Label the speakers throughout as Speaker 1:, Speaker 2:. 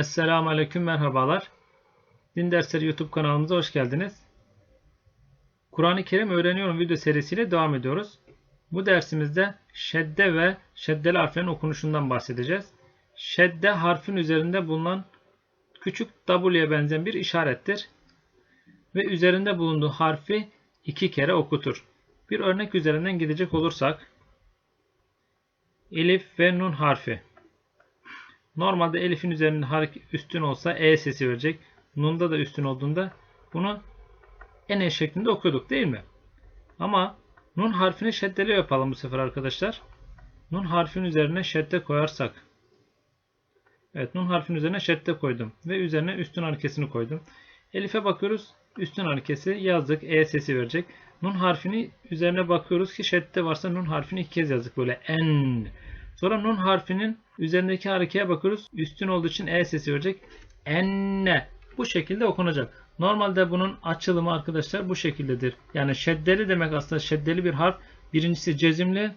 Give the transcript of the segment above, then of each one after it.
Speaker 1: Esselamu Aleyküm merhabalar. Din Dersleri YouTube kanalımıza hoş geldiniz. Kur'an-ı Kerim öğreniyorum video serisiyle devam ediyoruz. Bu dersimizde şedde ve şeddeli harflerin okunuşundan bahsedeceğiz. Şedde harfin üzerinde bulunan küçük W'ye benzeyen bir işarettir. Ve üzerinde bulunduğu harfi iki kere okutur. Bir örnek üzerinden gidecek olursak Elif ve Nun harfi. Normalde elifin üzerinde üstün olsa e sesi verecek. Nun'da da üstün olduğunda bunu ene şeklinde okuyorduk değil mi? Ama nun harfini şeddeli yapalım bu sefer arkadaşlar. Nun harfin üzerine şedde koyarsak. Evet nun harfin üzerine şedde koydum. Ve üzerine üstün harekesini koydum. Elif'e bakıyoruz. Üstün harekesi yazdık. E sesi verecek. Nun harfini üzerine bakıyoruz ki şedde varsa nun harfini iki kez yazdık. Böyle en. Sonra nun harfinin üzerindeki harekeye bakıyoruz. Üstün olduğu için e sesi verecek. Enne. Bu şekilde okunacak. Normalde bunun açılımı arkadaşlar bu şekildedir. Yani şeddeli demek aslında şeddeli bir harf. Birincisi cezimli.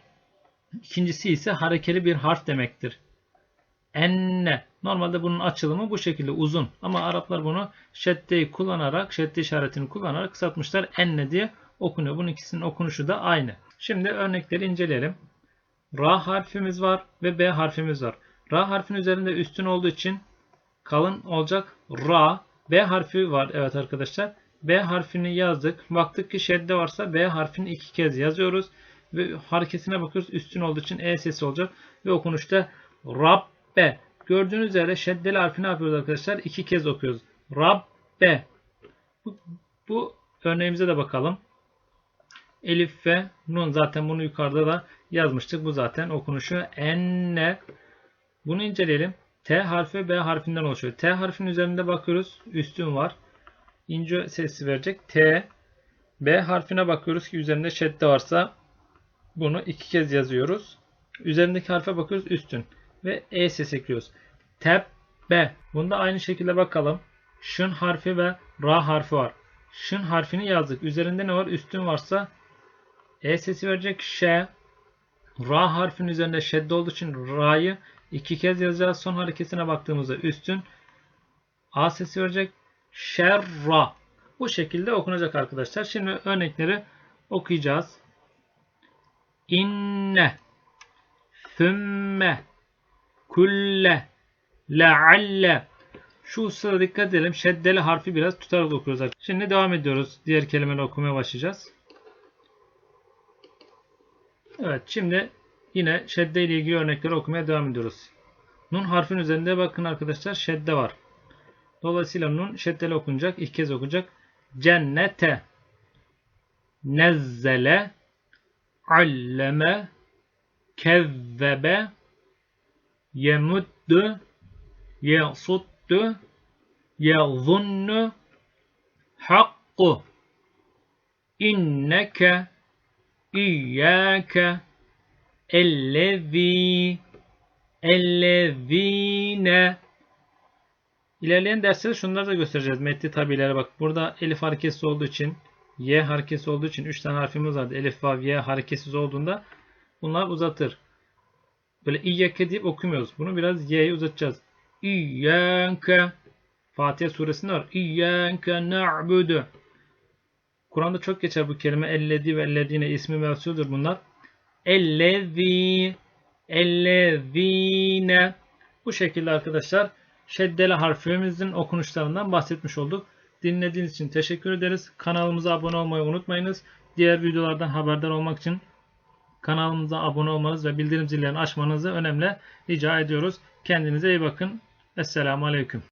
Speaker 1: ikincisi ise harekeli bir harf demektir. Enne. Normalde bunun açılımı bu şekilde uzun. Ama Araplar bunu şeddeyi kullanarak, şedde işaretini kullanarak kısaltmışlar. Enne diye okunuyor. Bunun ikisinin okunuşu da aynı. Şimdi örnekleri inceleyelim. Ra harfimiz var ve B harfimiz var. Ra harfin üzerinde üstün olduğu için kalın olacak. Ra. B harfi var. Evet arkadaşlar. B harfini yazdık. Baktık ki şedde varsa B harfini iki kez yazıyoruz. Ve hareketine bakıyoruz. Üstün olduğu için E sesi olacak. Ve okunuşta Rabbe. Gördüğünüz üzere şeddeli harfi ne yapıyoruz arkadaşlar? İki kez okuyoruz. Rabbe. Bu, bu örneğimize de bakalım. Elif ve Nun zaten bunu yukarıda da yazmıştık. Bu zaten okunuşu enne. Bunu inceleyelim. T harfi B harfinden oluşuyor. T harfinin üzerinde bakıyoruz. Üstün var. İnce sesi verecek. T. B harfine bakıyoruz ki üzerinde şedde varsa bunu iki kez yazıyoruz. Üzerindeki harfe bakıyoruz. Üstün. Ve E sesi ekliyoruz. Tebbe. Bunda aynı şekilde bakalım. Şın harfi ve Ra harfi var. Şın harfini yazdık. Üzerinde ne var? Üstün varsa E sesi verecek. Ş. Ra harfinin üzerinde şedde olduğu için Ra'yı iki kez yazacağız. Son hareketine baktığımızda üstün A sesi verecek. Şerra. Bu şekilde okunacak arkadaşlar. Şimdi örnekleri okuyacağız. İnne Thümme Kulle Lealle Şu sırada dikkat edelim. Şeddeli harfi biraz tutarak okuyoruz. Şimdi devam ediyoruz. Diğer kelimeleri okumaya başlayacağız. Evet şimdi yine şedde ile ilgili örnekleri okumaya devam ediyoruz. Nun harfin üzerinde bakın arkadaşlar şedde var. Dolayısıyla nun şeddeli okunacak. İlk kez okunacak. Cennete nezzele alleme kezzebe yemuddu yasuddu yazunnu hakku inneke İyyâke ellezî ellezîne İlerleyen derslerde şunları da göstereceğiz. Metni tabilere bak. Burada elif hareketsiz olduğu için y hareketsiz olduğu için 3 tane harfimiz vardı. Elif, vav, y hareketsiz olduğunda bunlar uzatır. Böyle iyyake deyip okumuyoruz. Bunu biraz y'yi uzatacağız. İyyâke Fatiha suresinde var. İyyâke na'budu Kur'an'da çok geçer bu kelime. Ellezi ve ellezine ismi mevsudur bunlar. Ellezi ellezine bu şekilde arkadaşlar şeddeli harfimizin okunuşlarından bahsetmiş olduk. Dinlediğiniz için teşekkür ederiz. Kanalımıza abone olmayı unutmayınız. Diğer videolardan haberdar olmak için kanalımıza abone olmanız ve bildirim zillerini açmanızı önemli rica ediyoruz. Kendinize iyi bakın. Esselamu Aleyküm.